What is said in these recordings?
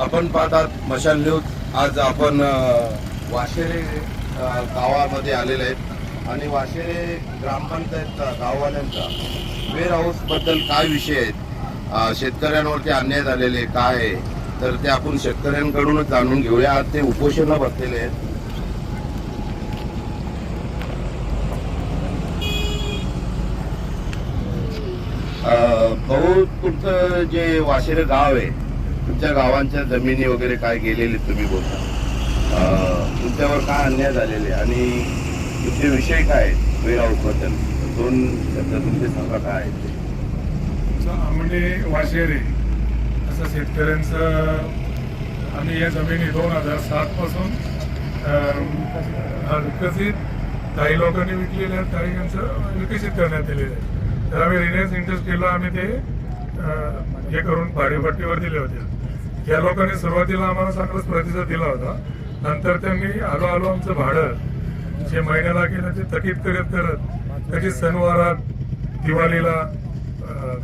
आपण पाहतात मशाल न्यूज. आज आपण वाशेरे गावामध्ये आलेले आहेत. आणि वाशेरे ग्रामपंचायतचा गाववाल्यांचा वेअर हाऊसबद्दल काय विषय आहेत? शेतकऱ्यांवरती अन्याय झालेले काय आहे? तर ते आपण शेतकऱ्यांकडूनच जाणून घेऊया. आज ते उपोषणं बसलेले आहेत. भाऊ तुमचं जे वाशेरे गाव आहे तुमच्या गावांच्या जमिनी वगैरे काय गेलेले तुम्ही बोलता? तुमच्यावर काय अन्याय झालेले? आणि तुमचे विषय काय आहेत? वेळ हाऊस दोन शब्द तुमचे सांगा काय आहेत? म्हणजे आमने वाशेरे असं शेतकऱ्यांचं आम्ही या जमिनी दोन हजार सात पासून विकसित काही लोकांनी विकलेल्या आहेत काही विकसित करण्यात आलेलं आहे. तर आम्ही रिलायन्स इंडस्ट्रीला आम्ही ते हे करून भाडेपट्टीवर दिले होते. या लोकांनी सुरुवातीला आम्हाला चांगलाच प्रतिसाद दिला होता. नंतर त्यांनी आलो आलो आमचं भाडं जे महिन्याला केलं ते थकीत करत करत त्याची सणवारात दिवाळीला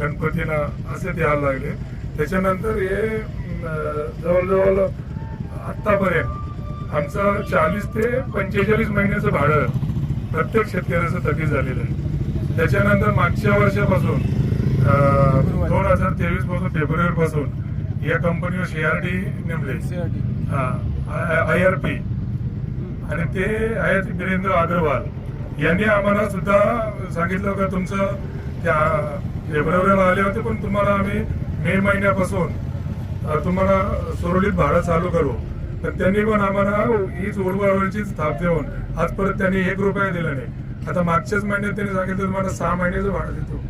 गणपतीला असे द्यायला लागले. त्याच्यानंतर हे जवळजवळ आत्तापर्यंत आमचं चाळीस ते पंचेचाळीस महिन्याचं भाडं प्रत्येक शेतकऱ्याचं थकीत झालेलं आहे. त्याच्यानंतर मागच्या वर्षापासून दोन हजार तेवीसपासून फेब्रुवारी पासून या कंपनीवर सीआरडी नेमले. आय आर पी आणि ते आहेत वीरेंद्र अग्रवाल. यांनी आम्हाला सुद्धा सांगितलं का तुमचं त्या फेब्रुवारीला आले होते पण तुम्हाला आम्ही मे महिन्यापासून तुम्हाला सुरळीत भाडं चालू करू. तर त्यांनी पण आम्हाला हीच उर्वरवरची थाप देऊन आज परत त्यांनी एक रुपया दिला नाही. आता मागच्याच महिन्यात त्यांनी सांगितलं तुम्हाला सहा महिन्याचं भाडं देतो.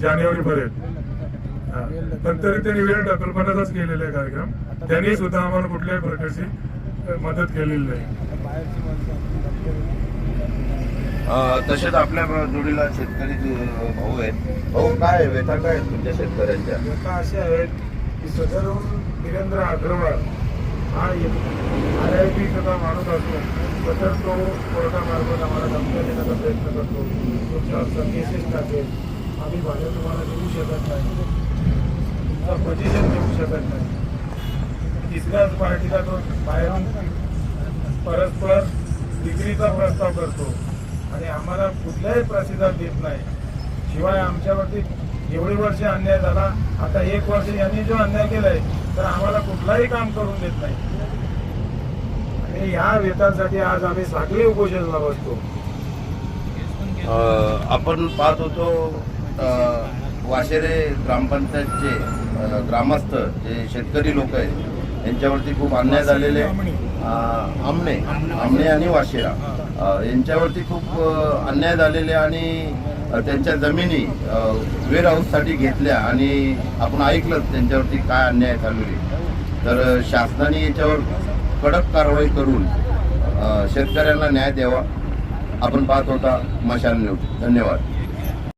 जानेवारी पर्यंत. पण तरी त्यांनी वेळ ढकलपणाचाच केलेला आहे कार्यक्रम. त्यांनी सुद्धा आम्हाला कुठल्याही प्रकारची मदत केलेली नाही. अ, तसेच आपल्या जोडीला शेतकरी जो भाऊ आहेत. भाऊ काय? व्यथा काय आहेत तुमच्या शेतकऱ्यांच्या? आता असे आहेत की सदरहून वीरेंद्र अग्रवाल हा आर आय पी चा माणूस असतो. तर तो कोर्टामार्फत आम्हाला धमक्या देण्याचा प्रयत्न करतो. तुमच्यावर केसेस टाकेल आम्ही भाडं तुम्हाला देऊ शकत नाही. तुमचा पोझिशन देऊ शकत नाही. तिसऱ्याच पार्टीला तो बाहेरून परस्पर डिग्रीचा प्रस्ताव करतो. आणि आम्हाला कुठलाही प्रतिसाद देत नाही. शिवाय आमच्यावरती एवढी वर्ष अन्याय झाला. आता एक वर्ष यांनी जो अन्याय केलाय तर आम्हाला कुठलाही काम करून देत नाही. आणि ह्या वेतनासाठी आज आम्ही साखळी उपोषणाला बसतो. आपण पाहत होतो वाशेरे ग्रामपंचायतचे ग्रामस्थ जे शेतकरी लोक आहेत यांच्यावरती खूप अन्याय झालेले आमणे. आमणे आणि वाशेरा. यांच्यावरती खूप अन्याय झालेले आणि त्यांच्या जमिनी वेअर हाऊससाठी घेतल्या आणि आपण ऐकलं त्यांच्यावरती काय अन्याय चालू आहे. तर शासनाने याच्यावर कडक कारवाई करून शेतकऱ्यांना न्याय द्यावा. आपण पाहत होता मशाल न्यूज. धन्यवाद.